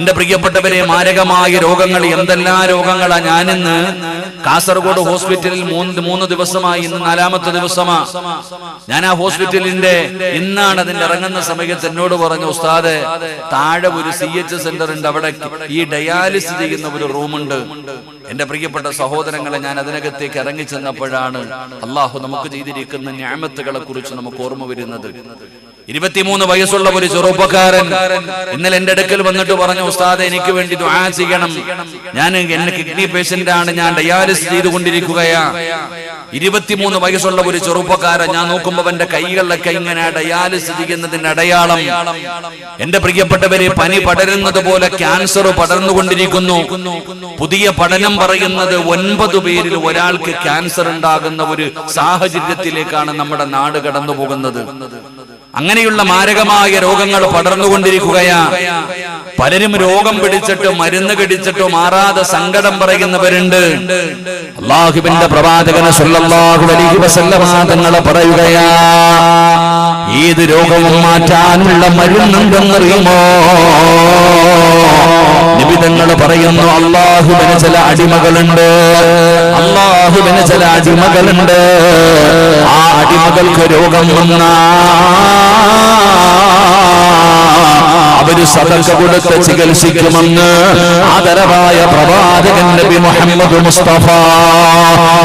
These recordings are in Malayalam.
എന്റെ പ്രിയപ്പെട്ടവരെ മാരകമായ രോഗങ്ങൾ എന്തെല്ലാം രോഗങ്ങളാ ഞാനിന്ന് കാസർഗോഡ് ഹോസ്പിറ്റലിൽ മൂന്ന് മൂന്ന് ദിവസമായി ഇന്ന് നാലാമത്തെ ദിവസമാ. ഞാൻ ആ ഹോസ്പിറ്റലിന്റെ ഇന്നാണ് അതിന്റെ ഇറങ്ങുന്ന സമയത്ത് എന്നോട് പറഞ്ഞു ഉസ്താദ് താഴെ ഒരു സി എച്ച് സെന്റർ ഉണ്ട് അവിടെ ഈ ഡയാലിസ് ചെയ്യുന്ന ഒരു റൂമുണ്ട്. എന്റെ പ്രിയപ്പെട്ട സഹോദരങ്ങളെ ഞാൻ അതിനകത്തേക്ക് ഇറങ്ങി ചെന്നപ്പോഴാണ് അള്ളാഹു നമുക്ക് ചെയ്തിരിക്കുന്ന ഞാമത്തുകളെ കുറിച്ച് നമുക്ക് ഓർമ്മ വരുന്നത്. ഇരുപത്തിമൂന്ന് വയസ്സുള്ള ഒരു ചെറുപ്പക്കാരൻ ഇന്നലെ എന്റെ അടുക്കൽ വന്നിട്ട് പറഞ്ഞു ഉസ്താദ് എനിക്ക് വേണ്ടി ദുആ ചെയ്യണം. ഞാൻ എന്നെ കിഡ്നി പേഷ്യന്റ് ആണ് ഞാൻ ഡയാലിസ് ചെയ്തുകൊണ്ടിരിക്കുകയാ. ഇരുപത്തിമൂന്ന് വയസ്സുള്ള ഒരു ചെറുപ്പക്കാരൻ ഞാൻ നോക്കുമ്പോ എന്റെ കൈകളിലൊക്കെ ഇങ്ങനെ ഡയാലിസ് ചെയ്യുന്നതിന്റെ അടയാളം. എന്റെ പ്രിയപ്പെട്ടവരെ പനി പടരുന്നത് പോലെ ക്യാൻസർ പടർന്നുകൊണ്ടിരിക്കുന്നു. പുതിയ പഠനം പറയുന്നത് ഒൻപത് പേരിൽ ഒരാൾക്ക് ക്യാൻസർ ഉണ്ടാകുന്ന ഒരു സാഹചര്യത്തിലേക്കാണ് നമ്മുടെ നാട് കടന്നു പോകുന്നത് അങ്ങനെയുള്ള മാരകമായ രോഗങ്ങൾ പടർന്നുകൊണ്ടിരിക്കുകയാ. പലരും രോഗം പിടിച്ചിട്ട് മരുന്ന് കടിച്ചിട്ടും മാറാതെ സങ്കടം പറയുന്നവരുണ്ട്. അള്ളാഹുബിന്റെ പ്രവാചകനെ സല്ലല്ലാഹു അലൈഹി വസല്ലമ പറയുകയാ ഏത് രോഗവും മാറ്റാനുള്ള മരുന്നുണ്ടെന്നറിയുമോ നിബിതങ്ങൾ പറയുന്നു അള്ളാഹുവിന് ചില അടിമകളുണ്ട്. അള്ളാഹുവിന് ചില അടിമകളുണ്ട്. ആ അടിമകൾക്ക് രോഗം വന്നാ അവർ സദക്ക കൊടുത്ത് ചികിത്സിക്കുമെന്ന് ആദരവായ പ്രവാചകൻ നബി മുഹമ്മദ് മുസ്തഫ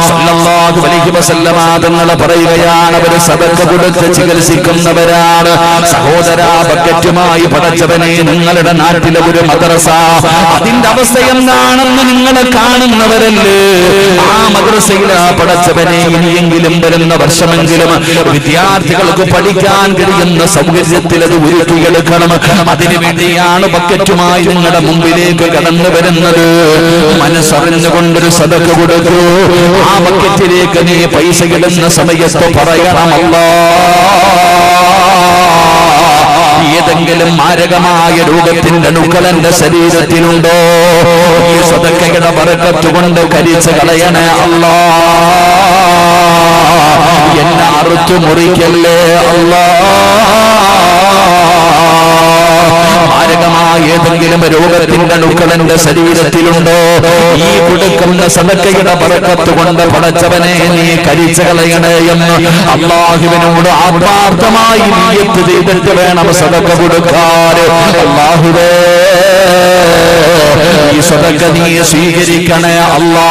സല്ലല്ലാഹു അലൈഹി വസല്ലമ തങ്ങളെ പറയുകയാണ്. അവർ സദക്ക കൊടുത്ത് ചികിത്സിക്കുന്നവരാണ് സഹോദര ബക്കറ്റുമായി പടച്ചവനെ നിങ്ങളുടെ നാട്ടിലെ ഒരു മദ്രസ അതിന്റെ അവസ്ഥ എന്താണെന്ന് നിങ്ങളെ കാണുന്നവരല്ലേ? ആ മദ്രസയിൽ ആ പടച്ചവനെ ഇനിയെങ്കിലും വരുന്ന വർഷമെങ്കിലും വിദ്യാർത്ഥികൾക്ക് പഠിക്കാൻ കഴിയുന്ന സൗകര്യത്തിൽ അത് ഒരുക്കിയെടുക്കണം അതിനുവേണ്ടിയാണ് ബക്കറ്റുമായി നിങ്ങളുടെ മുമ്പിലേക്ക് കടന്നു വരുന്നത്. മനസ്സറിഞ്ഞുകൊണ്ടൊരു സദക്ക കൊടുക്കൂ. ആ ബക്കറ്റിലേക്ക് നീ പൈസ ഇടുന്ന സമയത്ത് പറയണമല്ലോ ഏതെങ്കിലും മാരകമായ രോഗത്തിന്റെ അണുക്കൾ എന്റെ ശരീരത്തിലുണ്ടോ? ഈ സ്വതക്കയുടെ പറക്കത്തുകൊണ്ട് കരിച്ച് കളയണേ അല്ലാ. എന്നെ അറുത്തു മുറിക്കല്ലേ അല്ലാ. മാരകമായ ഏതെങ്കിലും രോഗത്തിന്റെ അണുക്കളന്റെ ശരീരത്തിലുണ്ടോ? ഈ കൊടുക്കുന്ന സദക്കയുടെ പറക്കത്ത് കൊണ്ട് പടച്ചവനെ നീ കരിച്ചു കളയണേ എന്ന് അള്ളാഹുവിനോട് ആത്മാർത്ഥമായി നീയത്ത് ചെയ്തിട്ട് വേണം സദക്ക കൊടുക്കാൻ. അള്ളാഹുവേ ഈ സദക്ക നീ സ്വീകരിക്കണേ അല്ലാ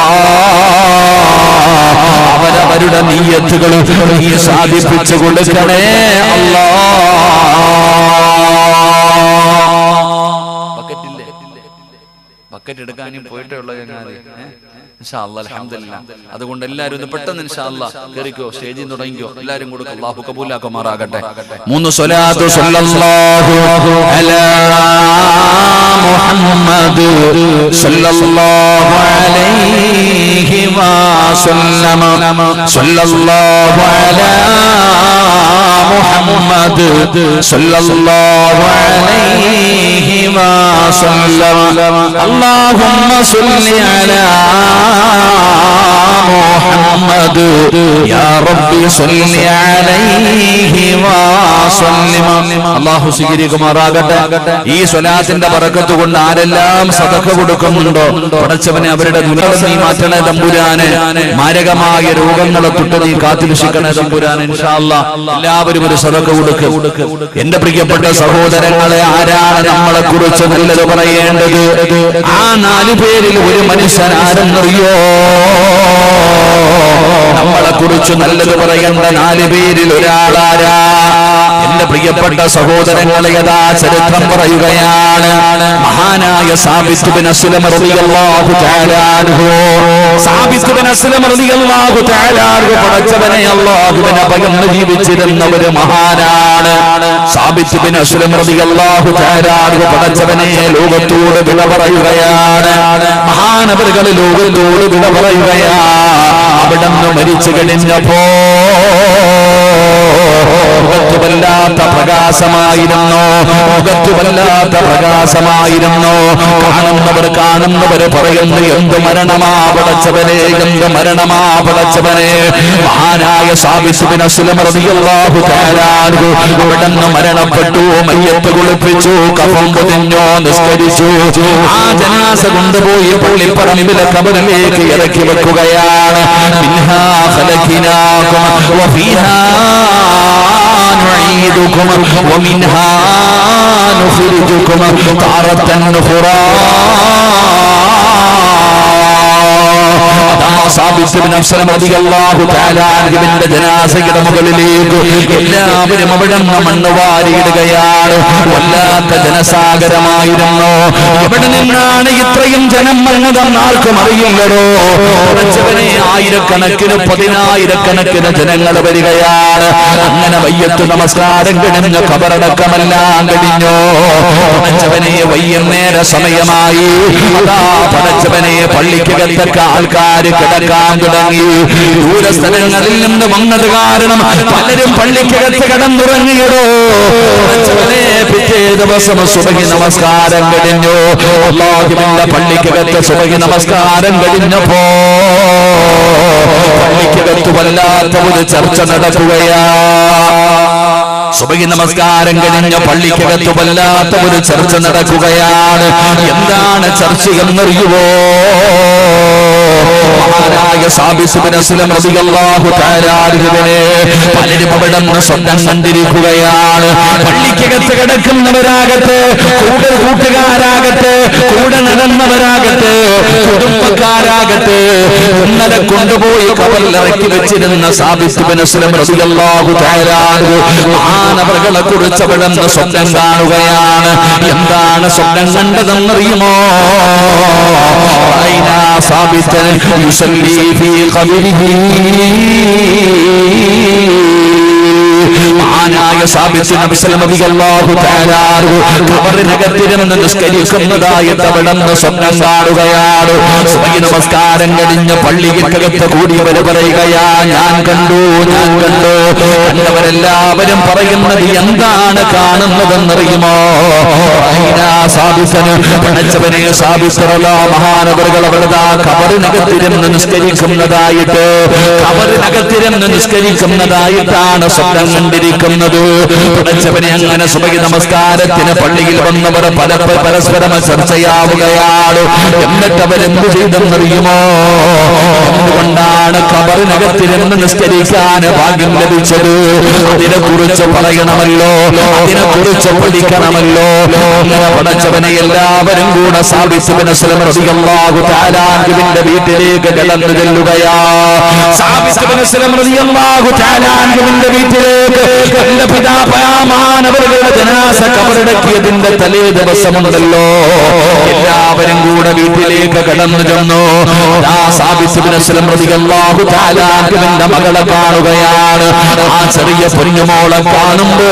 അവരവരുടെ നീയത്തുകൾ നീ സാധിപ്പിച്ചു കൊടുക്കണേ അല്ലാ ബക്കറ്റ് എടുക്കാനും പോയിട്ടേ ഉള്ളൂ ചങ്ങാതി അതുകൊണ്ട് എല്ലാവരും ഒന്ന് പെട്ടെന്ന് ഇൻഷാല്ല കയറിക്കോ സ്റ്റേജിൽ തുടങ്ങിക്കോ കൂടെ കബൂലാക്കുമാറാകട്ടെ മൂന്ന് അലാ മുഹമ്മദ് സല്ലല്ലാഹു അലൈഹി വസല്ലം അലാ മുഹമ്മദ് അലൈഹി അല്ലാഹുമ്മ സല്ലി അലാ മുഹമ്മദ്. യാ റബ്ബി സല്ലി അലൈഹി വസല്ലം അല്ലാഹു സ്വീകരിക്കുമാറാകട്ടെ. ഈ സ്വലാത്തിന്റെ ബർക്കത്ത് കൊണ്ട് ആരെല്ലാം സദഖ കൊടുക്കുന്നുണ്ടോ? പടച്ചവനെ അവരുടെ ദുരിതം നീ മാറ്റണേ തമ്പുരാനെ. മാരകമായ രോഗങ്ങളെ തൊട്ട് നീ കാത്തുരക്ഷിക്കണേ തമ്പുരാനെ ഇൻഷാല്ലാ എല്ലാവരും ഒരു സദഖ കൊടുക്ക്. എന്റെ പ്രിയപ്പെട്ട സഹോദരങ്ങളെ ആരാണ് നമ്മളെ കുറിച്ച് നല്ലത് പറയേണ്ടത്? ആ നാലു പേരിൽ ഒരു മനുഷ്യൻ ആരെന്നറിയ? നമ്മളെ കുറിച്ച് നല്ലത് പറയേണ്ട നാല് പേരിൽ ഒരാളാരാ? എന്റെ പ്രിയപ്പെട്ട സഹോദരങ്ങളെ യഥാ ചരിത്രം പറയുകയാണ്. മഹാനായ സാബിത്ത് ബിൻ അസ്ലം റളിയല്ലാഹു തആല അൻഹു. സാബിത്ത് ബിൻ അസ്ലം റളിയല്ലാഹു തആല അൻഹു പടച്ചവനെ അല്ലാഹുവിനെ ഭയന്ന് ജീവിച്ചിരുന്ന ഒരു മഹാനാണ്. സാബിത്ത് ബിൻ അസ്ലം റളിയല്ലാഹു തആല അൻഹു പടച്ചവനെ ലോകത്തോട് വിള പറയുകയാണ്. മഹാനവറുകൾ ലോകത്തോട് വിട പറയുകയാണ്. നിന്ന് മരിച്ചു കഴിഞ്ഞപ്പോ മുഖത്ത് വല്ലാത്ത പ്രകാശമായിരുന്നു. മുഖത്ത് പ്രകാശമായിരുന്നു. കാണുന്നവർ കാണുന്നവർ പറയുന്നു എന്ത് മരണമാ പടച്ചവനെ എന്ത് മരണമാ പടച്ചവനെ. മഹാനായ സാബിസുബിൻ അസ്ലമറിയാഹു അവിടെന്ന് മരണപ്പെട്ടു മയ്യത്ത് കുളിപ്പിച്ചു കഫം പൊതിഞ്ഞു നിസ്കരിച്ചു. ആ ജനാസ കൊണ്ടുപോയി പള്ളിപ്പറമ്പിലെ കബറിലേക്ക് ഇറക്കി വെക്കുകയാണ്. وفيها نعيدكم ومنها نخرجكم تارة أخرى ജനാസയുടെ മുകളിലേക്ക് എല്ലാവരും അവിടെ മണ്ണ് വാരിയിടുകയാണ്. വല്ലാത്ത ജനസാഗരമായിരുന്നു. എവിടെ നിന്നാണ് ഇത്രയും ജനം വന്നതെന്ന് ആർക്കും അറിയില്ലടോ. കുറച്ചവനെ ആയിരക്കണക്കിന് പതിനായിരക്കണക്കിന് ജനങ്ങൾ വരികയാണ്. അങ്ങനെ വയ്യത്ത് നമസ്കാരം കഴിഞ്ഞ് കബറടക്കമെല്ലാം കഴിഞ്ഞു. പടച്ചവനെ വയ്യുന്നേര സമയമായി. അതാ പടച്ചവനെ പള്ളിക്കകത്തൊക്കെ ആൾക്കാർ കിടക്കാൻ തുടങ്ങി ദൂരസ്ഥലങ്ങളിൽ നിന്ന് വന്നത് കാരണം പലരും പള്ളിക്കകത്ത് കിടന്നുറങ്ങിയടോ പിറ്റേ ദിവസം സുബഹി നമസ്കാരം കഴിഞ്ഞു. അള്ളാഹുവിന്റെ പള്ളിക്കകത്ത് സുബഹി നമസ്കാരം കഴിഞ്ഞപ്പോ പള്ളിക്കകത്ത് വല്ലാത്ത ഒരു ചർച്ച നടക്കുകയാ. സുബഹി നമസ്കാരം കഴിഞ്ഞ പള്ളിക്കകത്ത് വല്ലാത്ത ഒരു ചർച്ച നടക്കുകയാണ്. എന്താണ് ചർച്ച എന്നറിയുവോ? പലരും അവിടെ നിന്ന് സ്വന്തം കണ്ടിരിക്കുകയാണ്. പള്ളിക്കകത്ത് കിടക്കുന്നവരാകട്ടെ കൂടെ കൂട്ടുകാരാകട്ടെ കൂടെ നടന്നവരാകട്ടെ കുടുംബക്കാരാകട്ടെ ഇന്നലെ കൊണ്ടുപോയി കവറിൽ ഇറക്കി വെച്ചിരുന്ന മാനവകളെ കുറിച്ച് അവിടെ നിന്ന് സ്വപ്നം കാണുകയാണ്. എന്താണ് സ്വപ്നം കണ്ടതെന്നറിയുമോ? റഅയ്നാ സാബിത്തൻ യുസല്ലി ഫീ ഖബരിഹി മഹാനായ സാബിത്ത് നിന്ന് സ്വപ്നം കാണുകയാണ്. നമസ്കാരം കഴിഞ്ഞ് പള്ളിക്കകത്ത് കൂടിയവർ പറയുകയാ ഞാൻ കണ്ടു ഞാൻ കണ്ടു. കണ്ടവരെല്ലാവരും പറയുന്നത് എന്താണ് കാണുന്നതെന്നറിയുമോ? സാബിസന് പണച്ചവനെ മഹാനവറുകൾ അവരുടെ കബറിനകത്തിരുന്ന് നിസ്കരിക്കുന്നതായിട്ട് കബറിനകത്തിരുന്ന് നിസ്കരിക്കുന്നതായിട്ടാണ് സ്വപ്നം കണ്ടിരിക്കുന്നത്. പഠിച്ചവനെ അങ്ങനെ സുബഹി നമസ്കാരത്തിന് പള്ളിയിൽ വന്നവർ പല പരസ്പരം ചർച്ചയാവുകയാണ്. എന്നിട്ട് അവരെന്ത് ചെയ്തെന്നറിയുമോ? എന്തുകൊണ്ടാണ് കബറിനകത്തിരുന്ന് നിസ്കരിക്കാൻ ഭാഗ്യം ലഭിച്ചത്? അതിനെ കുറിച്ച് പറയണമല്ലോ. അതിനെ കുറിച്ച് പഠിക്കണമല്ലോ. അങ്ങനെ പഠിച്ചവനെ എല്ലാവരും കൂടെ സാബിസുബിന്റെ വീട്ടിലേക്ക് കടന്നു ചെല്ലുകയാ. സാബിസുബിന്റെ വീട്ടിലേക്ക് എന്റെ പിതാപയാമാനവരുടെ ജനാസ കബറടക്കിയതിന്റെ തലേ ദിവസമുണ്ടല്ലോ. എല്ലാവരും കൂടെ വീട്ടിലേക്ക് കടന്നു ചെന്നു. മകളെ കാണുകയാണ്. ആ ചെറിയ പൊന്നുമോളെ കാണുമ്പോ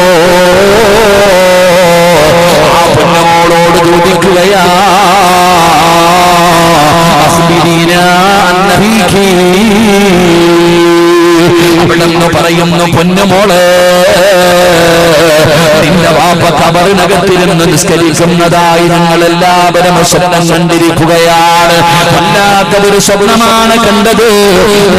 കബറിനകത്തിരുന്ന് നിസ്കരിക്കുന്നതായി ഞങ്ങൾ എല്ലാവരും സ്വപ്നം കണ്ടിരിക്കുകയാണ്. വല്ലാത്തൊരു സ്വപ്നമാണ് കണ്ടത്.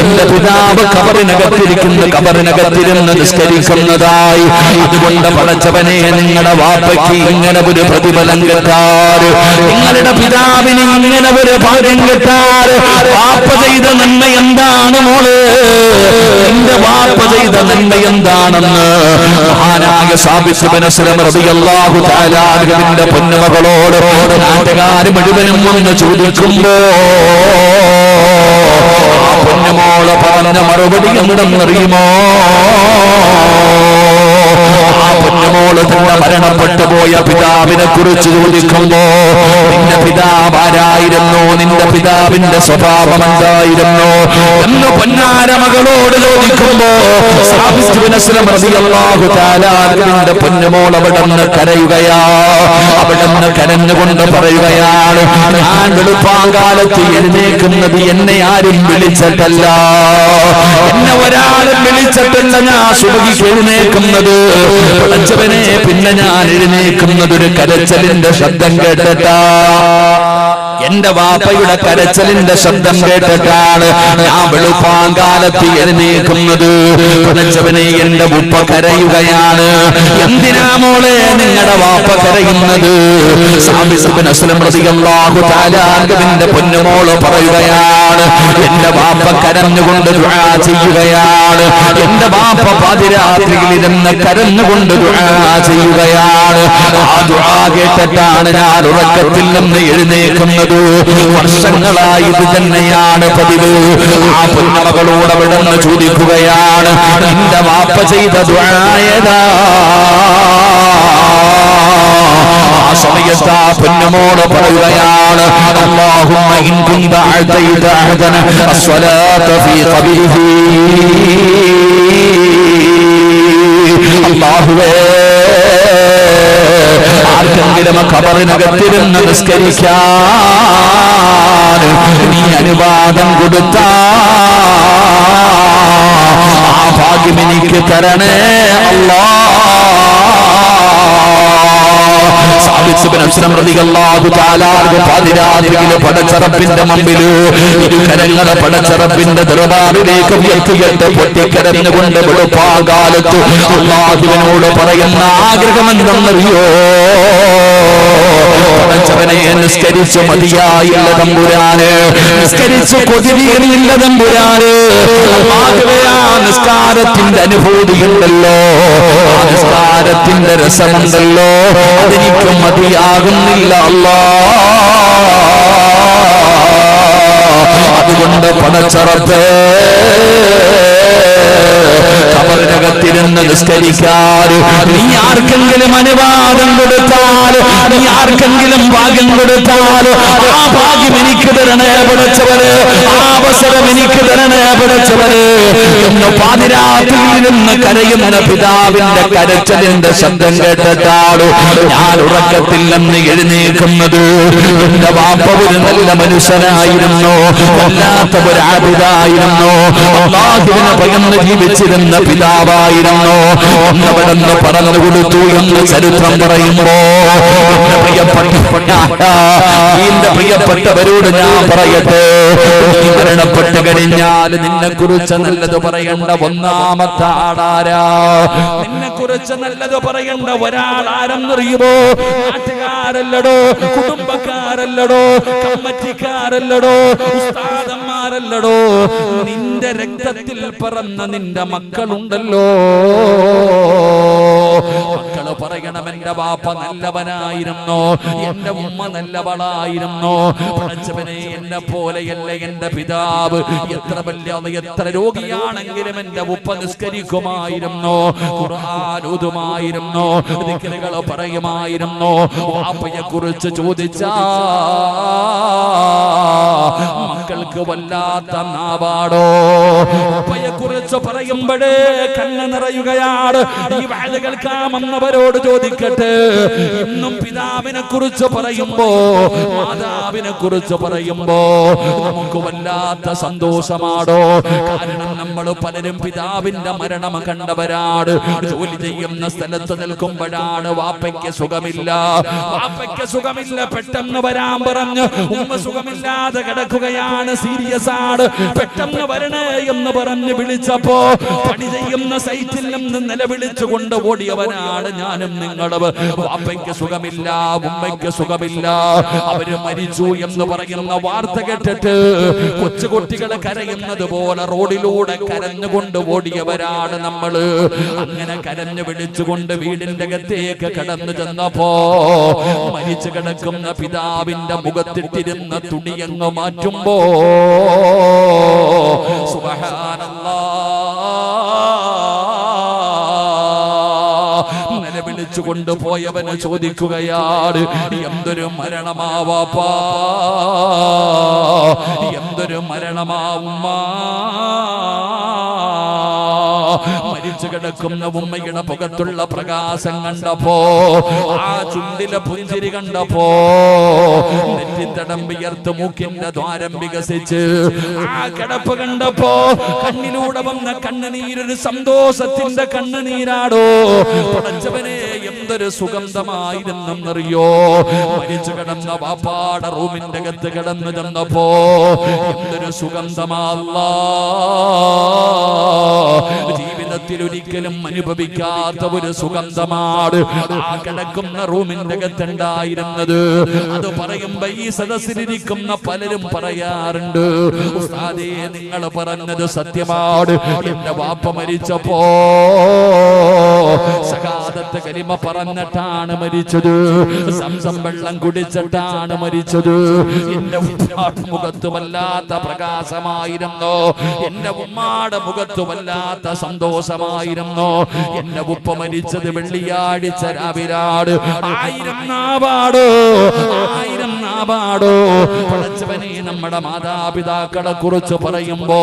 എന്റെ പിതാവ് കബറിനകത്തിരിക്കുന്ന കബറിനകത്തിരുന്ന് നിസ്കരിക്കുന്നതായി. അതുകൊണ്ട് പടച്ചവനെ നിങ്ങളുടെ വാപ്പയ്ക്ക് ഇങ്ങനെ ഒരു പ്രതിഫലം കിട്ടാറ്. നിങ്ങളുടെ പിതാവിന് ഇങ്ങനെ ഒരു ഭാഗ്യം കിട്ടാറ്. വാപ്പ ചെയ്ത നന്മ എന്താണ് മോൾ? എന്റെ വാപ്പ ചെയ്ത നന്മ എന്താണെന്ന് മഹാനായ സാബിസുബനസ്ലമിന്റെ പൊന്നുമകളോട് നാട്ടുകാര് മുഴുവനും ഒന്ന് ചോദിക്കുമ്പോ പൊന്നുമോൾ പറഞ്ഞ മറുപടി എന്തെന്നറിയുമോ? ആ പൊന്നുമോൾ തന്നെ മരണപ്പെട്ടു പോയ പിതാവിനെ കുറിച്ച് ചോദിക്കുമ്പോ നിന്റെ പിതാവ് ആരായിരുന്നു? നിന്റെ പിതാവിന്റെ സ്വഭാവം എന്തായിരുന്നു? എന്ന് പൊന്നാര മകളോട് ചോദിക്കുമ്പോ നിന്റെ പൊന്നുമോൾ അവിടെ നിന്ന് കരയുകയാ. അവിടെ നിന്ന് കരഞ്ഞുകൊണ്ട് പറയുകയാണ് ഞാൻ വെളുപ്പാങ്കാലത്ത് എഴുന്നേക്കുന്നത് എന്നെ ആരും വിളിച്ചിട്ടല്ല. എന്നെ ഒരാളും വിളിച്ചിട്ടല്ല. ഞാൻ സുഖിക്ക് എഴുന്നേക്കുന്നത് പടച്ചവനെ പിന്നെ ഞാൻ എഴുന്നേക്കുന്നതൊരു കരച്ചലിന്റെ ശബ്ദം കേട്ടിട്ടാ എന്റെ വാപ്പയുടെ കരച്ചലിന്റെ ശബ്ദം കേട്ടിട്ടാണ് ഞാൻ വെളുപ്പാങ്കാലത്ത് എഴുന്നേക്കുന്നത് പുനച്ചവനെ എന്റെ ഉപ്പ കരയുകയാണ്. എന്തിനാ മോളെ നിങ്ങളുടെ വാപ്പ കരയുന്നത്? അൻഹുവിന്റെ പൊന്നുമോൾ പറയുകയാണ് എന്റെ വാപ്പ കരഞ്ഞുകൊണ്ട് ചെയ്യുകയാണ്. എന്റെ വാപ്പ പാതിരാത്രിയിൽ ഇരുന്ന് കരഞ്ഞുകൊണ്ട് ചെയ്യുകയാണ്. ആ ദുആ കേട്ടിട്ടാണ് ഞാൻ ഉറക്കത്തിൽ നിന്ന് എഴുന്നേക്കുന്നത് വർഷങ്ങളായി ഇത് തന്നെയാണ് പതിവ്. ആ പുന്നളകളോട് അവിടെ നിന്ന് ചോദിക്കുകയാണ് എന്റെ വാപ്പ ചെയ്ത ദുആയതാ? ആ സമയത്ത് ആ പൊന്നമോട് പറയുകയാണ് അല്ലാഹുമ്മ ഇൻ കുന്ത അഅതൈത അഹദന അസ്സലാത ഫീ ഖബരിഹി അല്ലാഹുവേ ആർക്കെങ്കിലും ഖബറിനകത്തിരുന്ന് നിസ്കരിക്കാൻ നീ അനുവാദം കൊടുത്ത. ആ ഭാഗ്യം എനിക്ക് തരണേ അല്ലാ. പടച്ചറപ്പിന്റെ പൊട്ടിക്കരഞ്ഞുകൊണ്ട് വെളുപ്പാകാലത്ത് അള്ളാഹുവിനോട് പറയുന്ന നിസ്കാരത്തിന്റെ അനുഭൂതിയുണ്ടല്ലോ. നിസ്കാരത്തിന്റെ രസമുണ്ടല്ലോ. അതെനിക്ക് മതിയാകുന്നില്ല അല്ലാ. അതുകൊണ്ട് പടച്ചറപ്പേ കബറിനകത്തിരുന്ന് നിസ്കരിക്കാറ് നീ ആർക്കെങ്കിലും അനുവാദം കൊടുത്താലോ? നീ ആർക്കെങ്കിലും ഭാഗ്യം കൊടുത്താലോ? ആ ഭാഗ്യം എനിക്ക് തരണേ പഠിച്ചവര് ആ അവസരം എനിക്ക് തരണേ പഠിച്ചവര് നിന്ന് കരയുന്ന പിതാവിന്റെ കരച്ചലിന്റെ ശബ്ദം കേട്ടിട്ടാണ് ഞാൻ ഉറക്കത്തിൽ നിന്ന് എഴുന്നേൽക്കുന്നത്. എന്റെ വാപ്പ ഒരു നല്ല മനുഷ്യനായിരുന്നു. വല്ലാത്ത ഒരു ആപിതായിരുന്നു പകർന്ന് ജീവിച്ചിരുന്ന പിതാവായിരുന്നു. എന്നവിടെന്ന് പറഞ്ഞു കൊടുത്തു എന്ന് ചരിത്രം പറയുമ്പോ എന്റെ പ്രിയപ്പെട്ട പ്രിയപ്പെട്ടവരോട് ഞാൻ പറയട്ടെ. മരണപ്പെട്ട് കഴിഞ്ഞാൽ നിന്നെ കുറിച്ച് നല്ലത് പറയേണ്ട ഒന്നാമത്തെ ആടാരാ നിന്നെ കുറിച്ച് നല്ലത് പറയേണ്ട ഒരാൾ ആരെന്നറിയുമോ? നാട്ടുകാരല്ലടോ കുടുംബക്കാരല്ലടോ കമ്മറ്റിക്കാരല്ലടോ ഉസ്താദന്മാരല്ലടോ? നിന്റെ രക്തത്തിൽ പറന്ന നിന്റെ മക്കളുണ്ടല്ലോ. മക്കൾ പറയണം. എന്റെ വാപ്പ നല്ലവനായിരുന്നു. എന്റെ ഉമ്മ നല്ലവളായിരുന്നു. പഠിച്ചവനെ എന്നെ പോലെയല്ല എന്റെ പിതാവ്. എത്ര വലിയ എത്ര രോഗിയാണെങ്കിലും എന്റെ ഉപ്പ നിസ്കരിക്കുമായിരുന്നു. ഖുർആൻ ഓതുമായിരുന്നു. ദിക്റുകൾ പറയുമായിരുന്നു. വാപ്പയെ കുറിച്ച് ചോദിച്ച മക്കൾക്ക് വല്ലാത്ത നാവാടോ. ഉപ്പയെ കുറിച്ച് പറയുമ്പോഴേ കണ്ണ് നിറയുകയാണ്. ഈ വാഴ കേൾക്കാമെന്നവരോട് ചോദിക്കട്ടെ. ഇന്നും പിതാവിനെ കുറിച്ച് പറയുമ്പോ മാതാവിനെ കുറിച്ച് പറയുമ്പോ നമുക്ക് വല്ലാത്ത സന്തോഷമാടോ. കാരണം നമ്മൾ പലരും പിതാവിന്റെ മരണം കണ്ടവരാണ്. ജോലി ചെയ്യുന്ന സ്ഥലത്ത് നിൽക്കുമ്പോഴാണ് വാപ്പയ്ക്ക് സുഖമില്ല. വാപ്പയ്ക്ക് സുഖമില്ല പെട്ടെന്ന് വരാൻ പറഞ്ഞു ഉമ്മ സുഖമില്ലാതെ കിടക്കുകയാണ് സീരിയസ് ആണ്. പെട്ടെന്ന് വരണേ എന്ന് പറഞ്ഞ് വിളിച്ചപ്പോ പണി ചെയ്യുന്ന സൈറ്റിൽ നിന്ന് നിലവിളിച്ചുകൊണ്ട് ഓടിയവനാണ് ഞാനും നിങ്ങളും വാപ്പയ്ക്ക് സുഖമില്ല ഉമ്മയ്ക്ക് സുഖമില്ല. അവർ മരിച്ചു എന്ന് പറയുന്ന വാർത്ത കേട്ടിട്ട് കൊച്ചുകുട്ടികളെ കരയുന്നത് പോലെ റോഡിലൂടെ കരഞ്ഞുകൊണ്ട് ഓടിയവരാണ് നമ്മൾ. അങ്ങനെ കരഞ്ഞു വിളിച്ചുകൊണ്ട് വീടിന്റെ അകത്തേക്ക് കടന്നു ചെന്നപ്പോ മരിച്ചു കിടക്കുന്ന പിതാവിന്റെ മുഖത്തിട്ടിരുന്ന തുണിയങ്ങ് മാറ്റുമ്പോ സുബ്ഹാനല്ലാഹ് വിളിച്ചു കൊണ്ടുപോയവന് ചോദിക്കുകയാണ് എന്തൊരു മരണമാവാപ്പാ? എന്തൊരു മരണമാവുമ്മ? മരിച്ചു കിടക്കുന്ന ഉമ്മയുടെ പുകത്തുള്ള പ്രകാശം കണ്ടപ്പോ ആ ചുണ്ടിലെ പുഞ്ചിരി കണ്ടപ്പോ നെറ്റിത്തടം വിയർത്ത് മൂക്കിന്റെ ദ്വാരം വികസിച്ച് ആ കിടപ്പ് കണ്ടപ്പോ കണ്ണിലൂടെ വന്ന കണ്ണുനീരൊരു സന്തോഷത്തിന്റെ കണ്ണുനീരാടോ പടച്ചവനെ എന്തൊരു സുഗന്ധമായിരുന്നെന്നറിയോ? മരിച്ചു കിടന്ന വാപ്പാട റൂമിന്റെ അകത്ത് കിടന്നു ചെന്നപ്പോ എന്തൊരു സുഗന്ധമല്ല ജീവിതത്തിൽ ഒരിക്കലും അനുഭവിക്കാത്ത ഒരു സുഗന്ധമാണ് ആ കിടക്കുന്ന റൂമിന്റെ അകത്തുണ്ടായിരുന്നത്. അത് പറയുമ്പോ ഈ സദസ്സിലിരിക്കുന്ന പലരും പറയാറുണ്ട് ഉസ്താദേ നിങ്ങൾ പറഞ്ഞത് സത്യമാണ്. എന്റെ വാപ്പ മരിച്ചപ്പോ സകാദത്ത് കരിമ പറഞ്ഞിട്ടാണ് മരിച്ചത്. സംസം വെള്ളം കുടിച്ചിട്ടാണ് മരിച്ചത്. എന്റെ മുഖത്ത് വല്ലാത്ത പ്രകാശമായിരുന്നു. എന്റെ ഉമ്മാടെ മുഖത്ത് വല്ലാത്ത സന്തോഷമായിരുന്നു? എന്റെ ഉപ്പ മരിച്ചത് വെള്ളിയാഴ്ച രാവിലാണ് ആയിരം നാവാടോ. ആയിരം നാവാടോ പടച്ചവനെ നമ്മുടെ മാതാപിതാക്കളെ കുറിച്ച് പറയുമ്പോ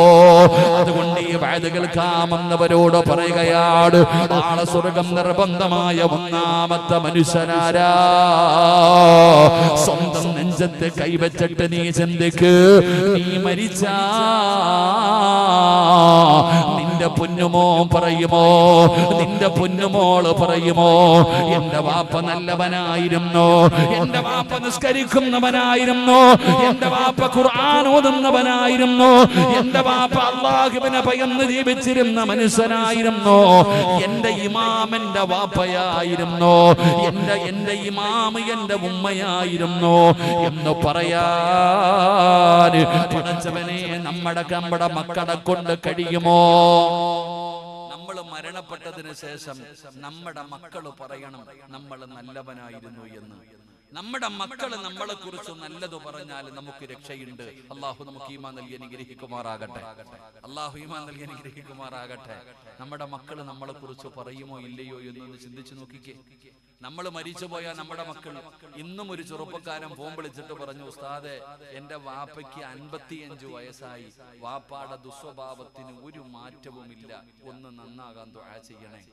അതുകൊണ്ട് ഈ വയത് കേൾക്കാമെന്നവരോട് പറയുകയാണ്. നാളെ സ്വർഗം നിർബന്ധമായ ഒന്നാമത്തെ മനുഷ്യനാരാ? സ്വന്തം നെഞ്ചത്തെ കൈവച്ചിട്ട് നീ ചിന്തിക്ക്. നീ മരിച്ച? നിന്റെ പൊന്നുമോ പറയുമോ? നിന്റെ പൊന്നുമോൾ പറയുമോ? എന്റെ വാപ്പ നല്ലവനായിരുന്നോ? എന്റെ വാപ്പ നിസ്കരിക്കുന്നവനായിരുന്നു എന്റെ വാപ്പ ഖുർആൻ ഓതുന്നവനായിരുന്നു? എന്റെ വാപ്പ അള്ളാഹുവിനെ ഭയന്ന് ജീവിച്ചിരുന്ന മനുഷ്യനായിരുന്നു? എന്റെ ഇമാമന്റെ വാപ്പയായിരുന്നു? എന്റെ എന്റെ ഇമാമ എന്റെ ഉമ്മയായിരുന്നു? എന്ന് പറയാൻ നമ്മുടെ നമ്മുടെ മക്കളെ കൊണ്ട് കഴിയുമോ? നമ്മൾ മരണപ്പെട്ടതിന് ശേഷം നമ്മുടെ മക്കൾ പറയണം നമ്മൾ നല്ലവനായിരുന്നു എന്ന്. നമ്മുടെ മക്കൾ നമ്മളെ കുറിച്ച് നല്ലത് പറഞ്ഞാൽ നമുക്ക് രക്ഷയുണ്ട്. അള്ളാഹു നമുക്ക് ഈമാ നൽകി അനുഗ്രഹിക്കുമാറാകട്ടെ. അള്ളാഹു ഈമാ നൽകി അനുഗ്രഹിക്കുമാറാകട്ടെ. നമ്മുടെ മക്കൾ നമ്മളെ കുറിച്ച് പറയുമോ ഇല്ലയോ എന്നൊന്ന് ചിന്തിച്ചു നോക്കിക്കേ. നമ്മൾ മരിച്ചു പോയാൽ നമ്മുടെ മക്കൾ ഇന്നും ഒരു ചെറുപ്പക്കാരൻ ഫോൺ വിളിച്ചിട്ട് പറഞ്ഞു ഉസ്താദെ എന്റെ വാപ്പയ്ക്ക് അൻപത്തിയഞ്ചു വയസ്സായി. വാപ്പാടെ ദുസ്വഭാവത്തിന് ഒരു മാറ്റവുമില്ല. ഒന്ന് നന്നാകാൻ ദുആ ചെയ്യണേ.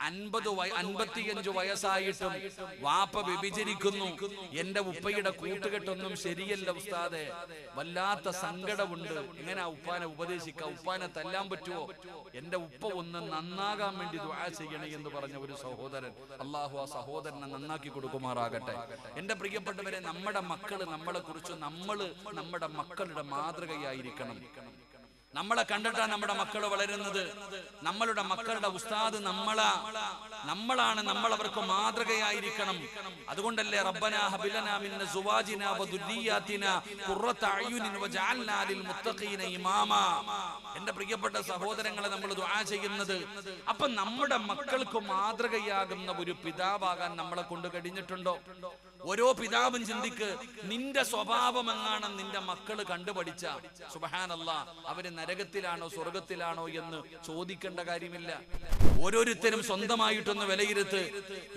അൻപത് അൻപത്തിയഞ്ചു വയസ്സായിട്ടും വാപ്പ വ്യഭിചരിക്കുന്നു. എന്റെ ഉപ്പയുടെ കൂട്ടുകെട്ടൊന്നും ശരിയല്ല ഉസ്താദെ. വല്ലാത്ത സങ്കടമുണ്ട്. എങ്ങനെ ഉപ്പാനെ ഉപദേശിക്ക? ഉപ്പാനെ തല്ലാൻ പറ്റുമോ എന്റെ ഉപ്പ ഒന്ന് നന്നാകാൻ വേണ്ടി ദുആ ചെയ്യണേ എന്ന് പറഞ്ഞ ഒരു സഹോദരൻ. അള്ളാഹു ആ സഹോദരനെ നന്നാക്കി കൊടുക്കുമാറാകട്ടെ. എന്റെ പ്രിയപ്പെട്ടവരെ നമ്മുടെ മക്കൾ നമ്മളെ കുറിച്ച് നമ്മൾ നമ്മുടെ മക്കളുടെ മാതൃകയായിരിക്കണം. നമ്മളെ കണ്ടിട്ടാണ് നമ്മുടെ മക്കൾ വളരുന്നത്. നമ്മളുടെ മക്കളുടെ ഉസ്താദ് നമ്മളാ. നമ്മളാണ് നമ്മൾ അവർക്ക് മാതൃകയായിരിക്കണം. അതുകൊണ്ടല്ലേ റബ്ബനാ ഹബിലന മിന്ന സുവാജിന ഖുർറത ലിൽ മുത്തഖീന ഇമാമ. പ്രിയപ്പെട്ട സഹോദരങ്ങളെ നമ്മൾ ദുആ ചെയ്യുന്നത്. അപ്പൊ നമ്മുടെ മക്കൾക്ക് മാതൃകയാകുന്ന ഒരു പിതാവാകാൻ നമ്മളെ കൊണ്ട് കഴിഞ്ഞിട്ടുണ്ടോ? ഓരോ പിതാവും ചിന്തിക്ക് നിന്റെ സ്വഭാവം എങ്ങാണ് നിന്റെ മക്കൾ കണ്ടുപഠിച്ച? സുബഹാനല്ല അവർ നരകത്തിലാണോ സ്വർഗത്തിലാണോ എന്ന് ചോദിക്കേണ്ട കാര്യമില്ല. ഓരോരുത്തരും സ്വന്തമായിട്ടൊന്ന് വിലയിരുത്ത്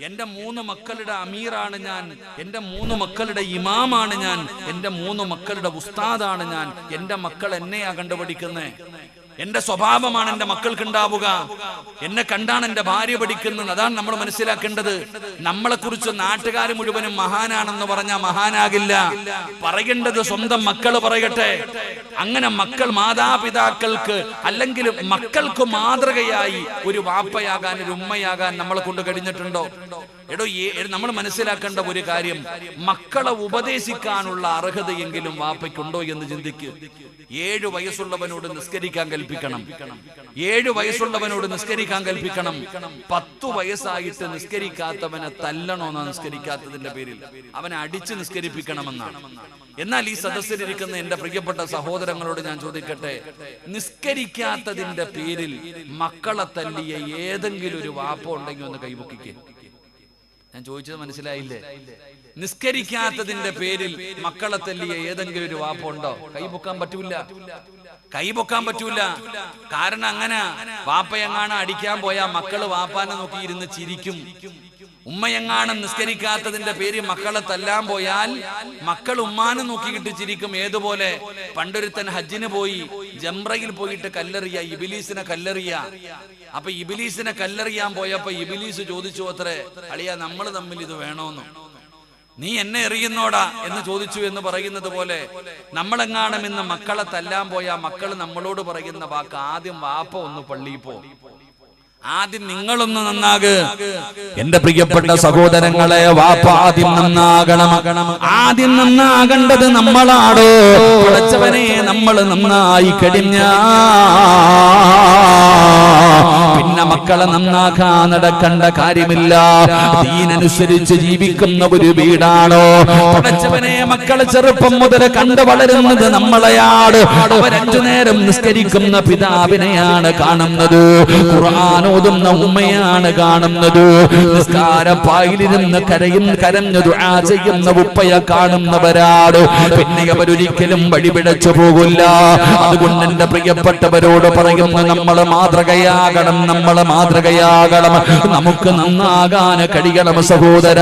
എന്റെ മൂന്ന് മക്കളുടെ അമീറാണ് ഞാൻ എന്റെ മൂന്ന് മക്കളുടെ ഇമാമാണ് ഞാൻ എന്റെ മൂന്ന് മക്കളുടെ ഉസ്താദാണ് ഞാൻ എന്റെ മക്കൾ എന്നെയാ കണ്ടുപഠിക്കുന്നേ? എന്റെ സ്വഭാവമാണ് എന്റെ മക്കൾക്ക് ഉണ്ടാവുക എന്നെ കണ്ടാണ് എന്റെ ഭാര്യ പഠിക്കുന്നത്. അതാണ് നമ്മൾ മനസ്സിലാക്കേണ്ടത്. നമ്മളെ കുറിച്ച് നാട്ടുകാർ മുഴുവനും മഹാനാണെന്ന് പറഞ്ഞാൽ മഹാനാകില്ല. പറയേണ്ടത് സ്വന്തം മക്കൾ പറയട്ടെ. അങ്ങനെ മക്കൾ മാതാപിതാക്കൾക്ക് അല്ലെങ്കിൽ മക്കൾക്ക് മാതൃകയായി ഒരു വാപ്പയാകാൻ ഒരു ഉമ്മയാകാൻ നമ്മളെ കൊണ്ട് കഴിഞ്ഞിട്ടുണ്ടോ? എടോ നമ്മൾ മനസ്സിലാക്കേണ്ട ഒരു കാര്യം. മക്കളെ ഉപദേശിക്കാനുള്ള അർഹതയെങ്കിലും വാപ്പയ്ക്കുണ്ടോ എന്ന് ചിന്തിക്ക്. ഏഴു വയസ്സുള്ളവനോട് നിസ്കരിക്കാൻ കൽപ്പിക്കണം. ഏഴു വയസ്സുള്ളവനോട് നിസ്കരിക്കാൻ കൽപ്പിക്കണം. പത്തു വയസ്സായിട്ട് നിസ്കരിക്കാത്തവനെ തല്ലണോന്നാ നിസ്കരിക്കാത്തതിന്റെ പേരിൽ. അവനെ അടിച്ച് നിസ്കരിപ്പിക്കണമെന്നാണ്. എന്നാൽ ഈ സദസ്സിലിരിക്കുന്ന എന്റെ പ്രിയപ്പെട്ട സഹോദരങ്ങളോട് ഞാൻ ചോദിക്കട്ടെ? നിസ്കരിക്കാത്തതിന്റെ പേരിൽ മക്കളെ തല്ലിയ ഏതെങ്കിലും ഒരു വാപ്പ ഉണ്ടെങ്കിൽ ഒന്ന് കൈപൊക്കിക്കേ ഞാൻ ചോദിച്ചത് മനസ്സിലായില്ലേ? നിസ്കരിക്കാത്തതിന്റെ പേരിൽ മക്കളെ തല്ലിയ ഏതെങ്കിലും ഒരു വാപ്പ ഉണ്ടോ കൈ പൊക്കാൻ പറ്റൂല. കൈ പൊക്കാൻ പറ്റൂല. കാരണം അങ്ങനെ വാപ്പയെങ്ങാണ് അടിക്കാൻ പോയാ മക്കൾ വാപ്പാനെ നോക്കി ഇരുന്ന് ചിരിക്കും. ഉമ്മയെങ്ങാനും നിസ്കരിക്കാത്തതിന്റെ പേര് മക്കളെ തല്ലാൻ പോയാൽ മക്കൾ ഉമ്മാനെ നോക്കിയിട്ട് ചിരിക്കും. ഏതുപോലെ? പണ്ടൊരുത്തൻ ഹജ്ജിന് പോയി ജംറയിൽ പോയിട്ട് കല്ലെറിയ ഇബിലീസിനെ കല്ലെറിയ. അപ്പൊ ഇബിലീസിനെ കല്ലെറിയാൻ പോയപ്പോ ഇബിലീസ് ചോദിച്ചു അത്രേ അളിയ നമ്മൾ തമ്മിൽ ഇത് വേണോന്ന്? നീ എന്നെ എറിയുന്നോടാ എന്ന് ചോദിച്ചു എന്ന് പറയുന്നത് പോലെ നമ്മളെങ്ങാനും ഇന്ന് മക്കളെ തല്ലാൻ പോയാ മക്കൾ നമ്മളോട് പറയുന്ന വാക്ക് ആദ്യം വാപ്പ ഒന്ന് പള്ളിയിൽ പോ. ആദ്യം നിങ്ങളൊന്ന് നന്നാക്. എന്റെ പ്രിയപ്പെട്ട സഹോദരങ്ങളെ വാപ്പ ആദ്യം നന്നാകണം. ആദ്യം നന്നാകേണ്ടത് നമ്മളാടോ പഠിച്ചവനെ നമ്മൾ നന്നായി കഴിഞ്ഞ. പിന്നെ മക്കളെ നന്നാക്കാൻ നടക്കേണ്ട കാര്യമില്ല. ദീനനുസരിച്ച് ജീവിക്കുന്ന ഒരു വീടാണോ? പഠിച്ചവനെ മക്കളെ ചെറുപ്പം മുതൽ കണ്ടു വളരുന്നത് നമ്മളെയാണ്. അവരഞ്ചു നേരം നിസ്കരിക്കുന്ന പിതാവിനെയാണ് കാണുന്നത്. ഖുർആാനോതുന്ന ഉമ്മയാണ് കാണുന്നത്. നിസ്കാരപ്പായിലിരുന്ന് കരയും കരഞ്ഞു ദുആ ചെയ്യുന്ന ഉപ്പയ കാണുന്നവരാണ്. പിന്നെ അവരൊരിക്കലും വഴിപിടച്ചു പോകില്ല. അതുകൊണ്ട് എന്റെ പ്രിയപ്പെട്ടവരോട് പറയുന്നു നമ്മൾ മാതൃകയാകണം നമ്മൾ മാതൃകയാകണം. നമുക്ക് നന്നാകാൻ കഴിയണം സഹോദര.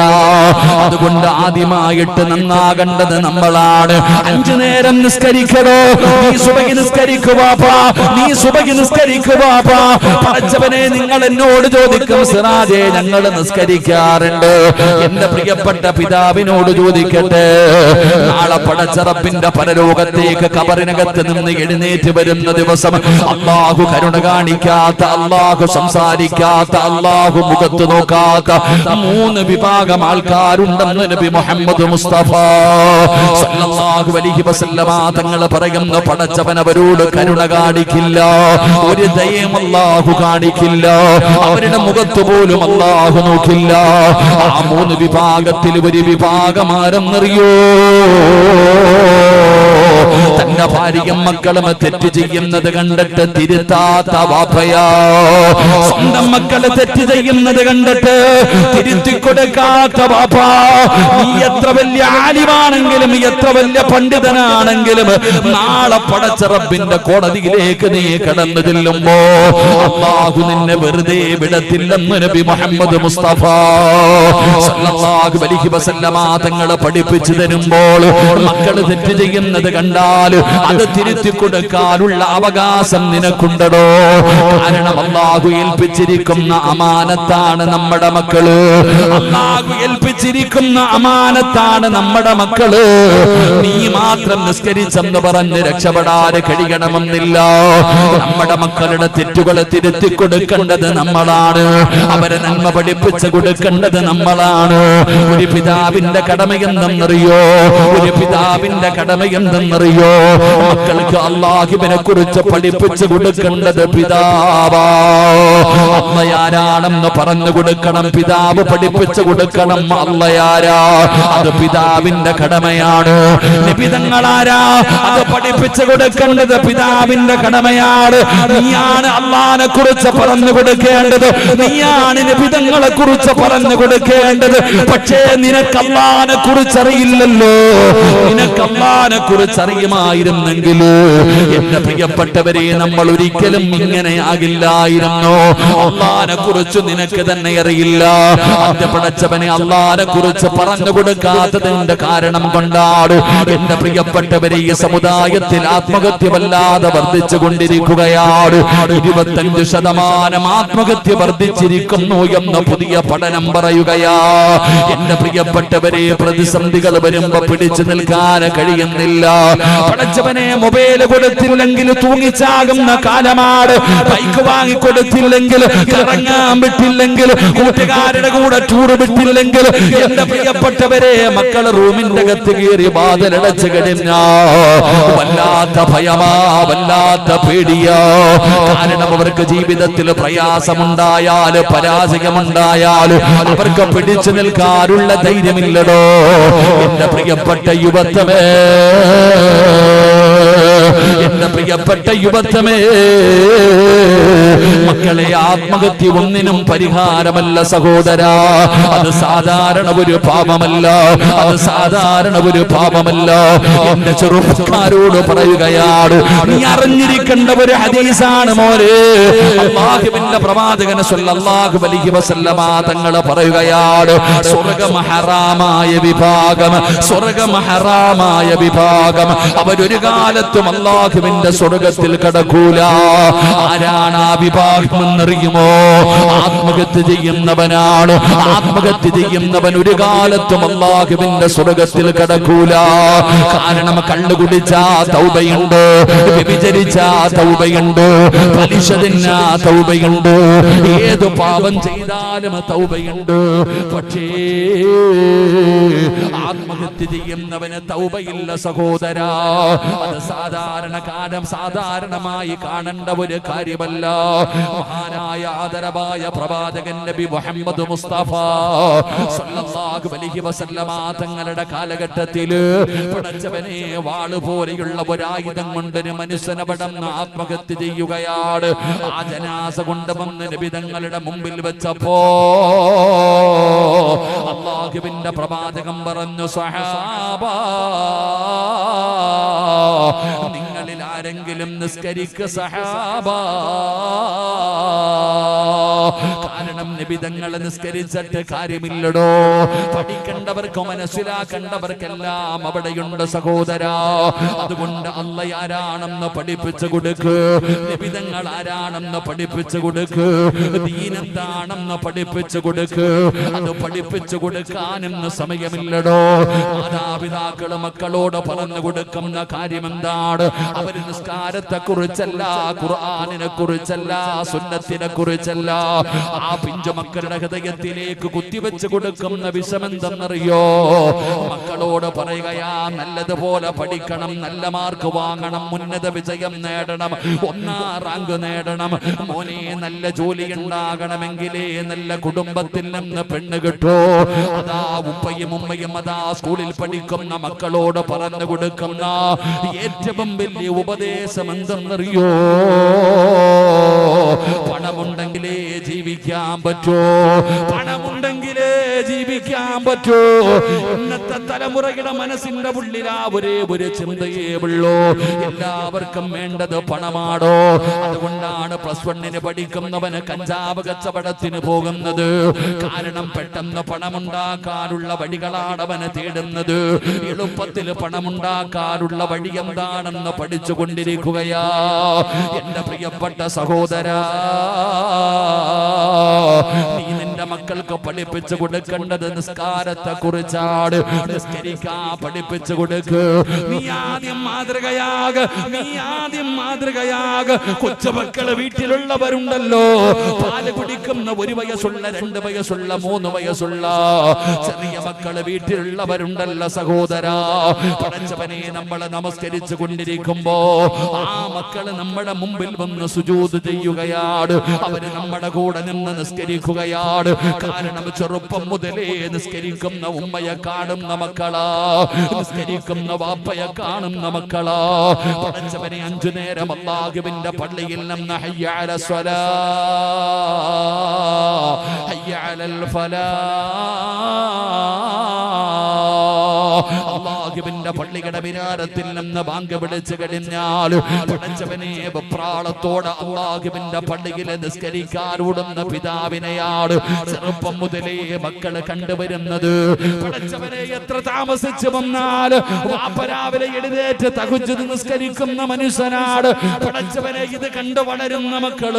അതുകൊണ്ട് ആദ്യമായിട്ട് നന്നാകേണ്ടത് നമ്മളാണ്. അഞ്ചു നേരം നിസ്കരിക്കണോ? നീ സുബഹി നിസ്കരിക്കുവാപ്പാ നീ സുബഹി നിസ്കരിക്കുവാപ്പാ പടച്ചവനെ നിങ്ങൾ എന്നോട് ചോദിക്കും സിറാജെ ഞങ്ങൾ നിസ്കരിക്കാറുണ്ട്. എന്റെ പ്രിയപ്പെട്ട പിതാവിനോട് ചോദിക്കട്ടെ. നാളെ പടച്ചറപ്പിന്റെ പരലോകത്തേക്ക് കബറിനകത്ത് നിന്ന് എഴുന്നേറ്റ് വരുന്ന ദിവസം അള്ളാഹു കരുണ കാണിക്കാത്ത അള്ളാഹു സംസാരിക്കാത്ത അള്ളാഹു മുഖത്ത് നോക്കാത്ത മൂന്ന് വിഭാഗം ആൾക്കാരുണ്ടെന്ന് നബി മുഹമ്മദ് മുസ്തഫ സല്ലല്ലാഹു അലൈഹി വസല്ലമ തങ്ങൾ പറയുന്ന പടച്ചവൻ അവരോട് കരുണ കാണിക്കില്ല ഒരു ദയം അള്ളാഹു കാണിക്കില്ല. അവരുടെ മുഖത്ത് പോലും അള്ളാഹു നോക്കില്ല. ആ മൂന്ന് വിഭാഗത്തിൽ ഒരു വിഭാഗം ആരെന്നറിയോ? തന്റെ ഭാര്യയും മക്കളും തെറ്റ് ചെയ്യുന്നത് കണ്ടിട്ട് തിരുത്താത്ത വാപ്പയാ? സ്വന്തം മക്കൾ തെറ്റ് ചെയ്യുന്നത് കണ്ടിട്ട് തിരുത്തി കൊടുക്കാത്ത വാപ്പ? നീ എത്ര വലിയ ആലിമാണെങ്കിലും എത്ര വലിയ പണ്ഡിതനാണെങ്കിലും നാളെ പടച്ചിറപ്പിന്റെ കോടതിയിലേക്ക് നീ കടന്നു ചെല്ലുമ്പോ അള്ളാഹു നിന്നെ വെറുതെ വിടത്തില്ലെന്ന് നബി മുഹമ്മദ് മുസ്തഫ സല്ലല്ലാഹു അലൈഹി വസല്ലമ തങ്ങളെ പഠിപ്പിച്ചു തരുമ്പോൾ മക്കൾ തെറ്റ് ചെയ്യുന്നത് കണ്ടാൽ അത് തിരുത്തി കൊടുക്കാനുള്ള അവകാശം നിനക്കുണ്ടടോ. കാരണം അള്ളാഹു ഏൽപ്പിച്ചിരിക്കുന്ന അമാനത്താണ് നമ്മുടെ മക്കൾ. അള്ളാഹു ഏൽപ്പിച്ചിരിക്കുന്ന അമാനത്താണ് നമ്മുടെ മക്കൾ. നീ മാത്രം നിസ്കരിച്ചെന്ന് പറഞ്ഞ് രക്ഷപ്പെടാതെ കഴിയണമെന്നില്ല. നമ്മുടെ മക്കളുടെ തെറ്റുകളെ തിരുത്തി കൊടുക്കേണ്ടത് നമ്മളാണ്. അവരെ നന്മ പഠിപ്പിച്ച് കൊടുക്കേണ്ടത് നമ്മളാണ്. ഒരു പിതാവിന്റെ കടമയെന്തെന്നറിയോ? ഒരു പിതാവിന്റെ കടമയെന്തെന്നറിയോ മക്കൾക്ക് അള്ളാഹിബിനെ കുറിച്ച് പഠിപ്പിച്ചു കൊടുക്കേണ്ടത് പിതാവാ. അമ്മയാരാണെന്ന് പറഞ്ഞു കൊടുക്കണം പിതാവ് പഠിപ്പിച്ചു കൊടുക്കണം അള്ളയാരാ അത് പിതാവിന്റെ കടമയാണ്. നിബിതങ്ങളാരാ? അത് പഠിപ്പിച്ചു കൊടുക്കേണ്ടത് പിതാവിന്റെ കടമയാണ്. നീയാണ് അള്ളാനെ കുറിച്ച് പറഞ്ഞു കൊടുക്കേണ്ടത്. നീയാണ് നിബിതങ്ങളെ കുറിച്ച് പറഞ്ഞു കൊടുക്കേണ്ടത്. പക്ഷേ നിനക്ക് അള്ളാനെ കുറിച്ച് അറിയില്ലല്ലോ നിനക്ക് കുറിച്ച് അറിയുമായിരുന്നെങ്കിൽ എന്റെ പ്രിയപ്പെട്ടവരെ നമ്മൾ ഒരിക്കലും ഇങ്ങനെ ആകില്ലായിരുന്നു? അള്ളാനെ കുറിച്ച് നിനക്ക് തന്നെ അറിയില്ല. പടച്ചവനെ അള്ളാനെ കുറിച്ച് പറഞ്ഞു കൊടുക്കാത്തതിന്റെ കാരണം കൊണ്ടാണ് എന്റെ പ്രിയപ്പെട്ടവരെ ഈ സമുദായത്തിൽ ആത്മഹത്യ വല്ലാതെ വർദ്ധിച്ചു കൊണ്ടിരിക്കുകയാണ്. ഇരുപത്തഞ്ച് ശതമാനം ആത്മഹത്യ വർദ്ധിച്ചിരിക്കുന്നു എന്ന പുതിയ പഠനം പറയുകയാ. എന്റെ പ്രിയപ്പെട്ടവരെ പ്രതിസന്ധികൾ വരുമ്പോ പിടിച്ചു നിൽക്കാൻ കഴിയുന്നില്ല. പടച്ചവനെ മൊബൈൽ കൊടുത്തില്ലെങ്കിൽ തൂങ്ങിച്ചാകുന്ന കാലമാണ്. ബൈക്ക് വാങ്ങിക്കൊടുത്തില്ലെങ്കിൽ കറങ്ങാൻ വിട്ടില്ലെങ്കിൽ കൂട്ടുകാരുടെ കൂടെ ടൂർ വിട്ടില്ലെങ്കിൽ. എന്റെ പ്രിയപ്പെട്ടവരെ മക്കൾ റൂമിന്റെ അകത്ത് കയറി വാതിലടച്ച് കഴിഞ്ഞ വല്ലാത്ത ഭയമാ വല്ലാത്ത പേടിയോ. കാരണം അവർക്ക് ജീവിതത്തിൽ പ്രയാസമുണ്ടായാൽ പരാജയമുണ്ടായാൽ അവർക്ക് പിടിച്ചു നിൽക്കാനുള്ള ധൈര്യമില്ലടോ. എന്റെ പ്രിയപ്പെട്ട യുവത്വമേ Lord. എന്റെ പ്രിയപ്പെട്ട യുവത്വമേ മക്കളെ ആത്മഹത്യ ഒന്നിനും പരിഹാരമല്ല സഹോദര. അത് സാധാരണ ഒരു പാപമല്ല. അത് സാധാരണ ഒരു പാപമല്ല. എന്റെ ചെറുപ്പക്കാരോട് പറയുകയാണ് നീ അറിഞ്ഞിരിക്കേണ്ട ഒരു ഹദീസാണ് മോരെ അള്ളാഹുവിന്റെ പ്രവാചകനെ സല്ലല്ലാഹു അലൈഹി വസല്ലമ തങ്ങൾ പറയുകയാണ് സ്വർഗം ഹറാമായ വിഭാഗം സ്വർഗം ഹറാമായ വിഭാഗം. അവരൊരു കാലത്തും അള്ളാഹുവിന്റെ സ്വർഗത്തിൽ കടക്കൂല. ആരാണ് ആ വിഭാഗം എന്നറിയുമോ? ആത്മഹത്യ ചെയ്യുന്നവനാണ്. ആത്മഹത്യ ചെയ്യുന്നവൻ ഒരു കാലത്തും അള്ളാഹുവിന്റെ സ്വർഗത്തിൽ കടക്കൂല. കാരണം കള്ളു കുടിച്ച തൗബയുണ്ട് വ്യഭിചരിച്ച തൗബയുണ്ട് തൗബയുണ്ട്. ഏത് പാപം ചെയ്താലും തൗബയുണ്ട്. പക്ഷേ ആത്മഹത്യ ചെയ്യുന്നവന് തൗബയില്ല സഹോദര. അത് സാധാരണ കാലം സാധാരണമായി കാണേണ്ട ഒരു കാര്യമല്ല. മഹാനായ ആദരവായ പ്രവാചകൻ നബി മുഹമ്മദ് മുസ്തഫ സല്ലല്ലാഹു അലൈഹി വസല്ലമ തങ്ങളുടെ കാലഘട്ടത്തിൽ പടച്ചവനെ വാൾ പോലെയുള്ള ഒരായുധം കൊണ്ടൊരു മനുഷ്യനെ പടന്ന് ആത്മഹത്യ ചെയ്യുകയാണ്. ആ ജനാസ കൊണ്ടുവന്ന് നബി തങ്ങളുടെ മുമ്പിൽ വെച്ചപ്പോ അള്ളാഹുവിന്റെ പ്രവാചകം പറഞ്ഞു സഹാബ ആരെങ്കിലും നിസ്കരിക്ക സഹാബ. കാരണം നിബിതങ്ങളെ നിസ്കരിച്ചിട്ട് കാര്യമില്ലടോ. പഠിക്കേണ്ടവർക്കോ മനസ്സിലാക്കേണ്ടവർക്കെല്ലാം അവിടെയുണ്ട് സഹോദര. അതുകൊണ്ട് അല്ല ആരാണെന്ന് പഠിപ്പിച്ചു കൊടുക്ക്. നിബിതങ്ങൾ ആരാണെന്ന് പഠിപ്പിച്ചു കൊടുക്ക്. ദീനെന്താണെന്ന് പഠിപ്പിച്ചു കൊടുക്ക്. അത് പഠിപ്പിച്ചു കൊടുക്കാനെന്ന് സമയമില്ലടോ. മാതാപിതാക്കൾ മക്കളോട് പറഞ്ഞു കൊടുക്കുന്ന കാര്യം എന്താണ് അവർ നിസ്കാരത്തെ കുറിച്ചല്ല ഖുർആാനിനെ കുറിച്ചല്ല സുന്നത്തിനെ കുറിച്ചല്ല ആ പിഞ്ചു മക്കളുടെ ഹൃദയത്തിലേക്ക് കുത്തിവെച്ച് കൊടുക്കുന്ന വിഷമെന്തെന്നറിയോ? മക്കളോട് പറയുകയാ നല്ലതുപോലെ പഠിക്കണം നല്ല മാർക്ക് വാങ്ങണം ഉന്നത വിജയം നേടണം ഒന്നാം റാങ്ക് നേടണം. മോനെ നല്ല ജോലി ഉണ്ടാകണമെങ്കിലേ നല്ല കുടുംബത്തിൽ നിന്ന് പെണ്ണ് കിട്ടോ. അതാ ഉപ്പയും ഉമ്മയും അതാ സ്കൂളിൽ പഠിക്കുന്ന മക്കളോട് പറഞ്ഞു കൊടുക്കുന്ന ഏറ്റവും വലിയ ഉപദേശം എന്തെന്നറിയോ? പണമുണ്ടെങ്കിലേ ജീവിക്കാൻ പറ്റൂ? പണമുണ്ടെങ്കിലേ ജീവിക്കാൻ പറ്റോ? ഇന്നത്തെ തലമുറയുടെ മനസ്സിന്റെ ഉള്ളിലാ ഒരേ ഒരു ചിന്തയേ ഉള്ളൂ. എല്ലാവർക്കും വേണ്ടത് പണമാണോ അതുകൊണ്ടാണ് പ്ലസ് വണ്ണിന് പഠിക്കുന്നവന് കഞ്ചാവ് കച്ചവടത്തിന് പോകുന്നത്. കാരണം പെട്ടെന്ന് പണമുണ്ടാക്കാനുള്ള വഴികളാണ് അവന് തേടുന്നത്. എളുപ്പത്തിൽ പണമുണ്ടാക്കാനുള്ള വഴി എന്താണെന്ന് പഠിച്ചു കൊണ്ടിരിക്കുകയാ എന്റെ പ്രിയപ്പെട്ട സഹോദരാ നീ നിന്റെ മക്കൾക്ക് പഠിപ്പിച്ചു കൊടുക്കേണ്ടത് നിസ്കാരത്തെ കുറിച്ചാണ് പഠിപ്പിച്ചു കൊടുക്ക്. നീ ആദ്യം മാതൃകയാക നീ ആദ്യം മാതൃകയാക. കൊച്ചുമക്കൾ വീട്ടിലുള്ളവരുണ്ടല്ലോ. പാൽ കുടിക്കുന്ന ഒരു വയസ്സുള്ള രണ്ട് വയസ്സുള്ള മൂന്ന് വയസ്സുള്ള. ചെറിയ മക്കൾ വീട്ടിലുള്ളവരുണ്ടല്ലോ സഹോദരാ. പടച്ചവനെ നമ്മളെ നമസ്കരിച്ചു കൊണ്ടിരിക്കുമ്പോ ആ മക്കൾ നമ്മുടെ മുമ്പിൽ വന്ന് സുജൂത് ചെയ്യുകയാണ്. അവർ നമ്മുടെ കൂടെ നിന്ന് നിസ്കരിക്കുകയാണ്. കാരണം ചെറുപ്പം മുതലേ നിസ്കരിക്കുന്ന ഉമ്മയെ കാണുന്ന മക്കളാ. നിസ്കരിക്കുന്ന വാപ്പയെ കാണുന്ന മക്കളാ. പഠിച്ചവനെ അഞ്ചു നേരം അള്ളാഹുവിന്റെ പള്ളിയിൽ നിന്ന് ഹയ്യാല സ്വലാ. ഹയ്യാലൽ ഫലാ. അള്ളാഹുവിന്റെ പള്ളിയുടെ വിനാരത്തിൽ നിന്ന് ബാങ്ക് വിളിച്ചു കഴിഞ്ഞാൽ വെപ്രാളത്തോടെ അള്ളാഹുവിന്റെ പള്ളിയിൽ നിസ്കരിക്കാൻ ഓടുന്ന പിതാവിനെയാണ് ചെറുപ്പം മുതലേ മക്കൾ കണ്ടുവരുന്നത്. എത്ര താമസിച്ചു വന്നാൽ രാവിലെ എഴുന്നേറ്റ് തകുച്ചു നിസ്കരിക്കുന്ന മനുഷ്യനാണ്. പടച്ചവനെ ഇത് കണ്ടു വളരുന്ന മക്കൾ.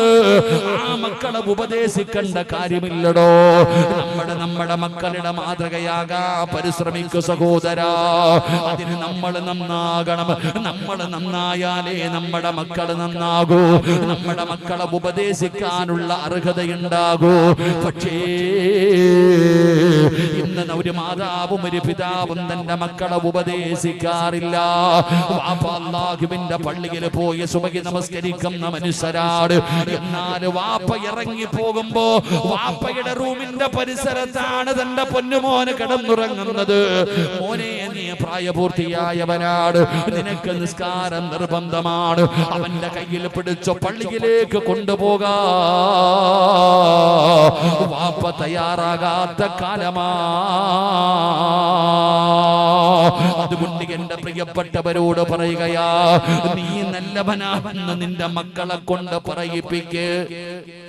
ആ മക്കളെ ഉപദേശിക്കേണ്ട കാര്യമില്ലടോ. നമ്മുടെ നമ്മുടെ മക്കളുടെ മാതൃകയാകാ. പരിശ്രമിക്കു സഹോദരാ. അതിന് നമ്മൾ നന്നാകണം. നമ്മൾ നന്നായാലേ നമ്മുടെ മക്കൾ നന്നാകൂ. നമ്മുടെ മക്കളെ ഉപദേശിക്കാനുള്ള അർഹതയുണ്ടാകൂ. പക്ഷേ ഇന്ന് ഒരു മാതാവും ഒരു പിതാവും തന്റെ മക്കളെ ഉപദേശിക്കാറില്ല. വാപ്പ അള്ളാഹുവിന്റെ പള്ളിയിൽ പോയി സുബകി നമസ്കരിക്കുന്ന മനുഷ്യരാട് എന്നാൽ വാപ്പ ഇറങ്ങി പോകുമ്പോ വാപ്പയുടെ റൂമിന്റെ പരിസരത്താണ് തന്റെ പൊന്നുമോന് കിടന്നുറങ്ങുന്നത്. മോനെ നീ പ്രായപൂർത്തിയായവനാട് നിനക്ക് നിസ്കാരം നിർബന്ധമാണ്. അവന്റെ കയ്യിൽ പിടിച്ച പള്ളിയിലേക്ക് കൊണ്ടുപോകാ. വാപ്പ തയ്യാറാകാത്ത കാലമാ അതുകൊണ്ട് എന്റെ പ്രിയപ്പെട്ടവരോട് പറയുകയാ നീ നല്ലവനാണെന്ന് നിന്റെ മക്കളെ കൊണ്ട് പറയിപ്പിക്ക്.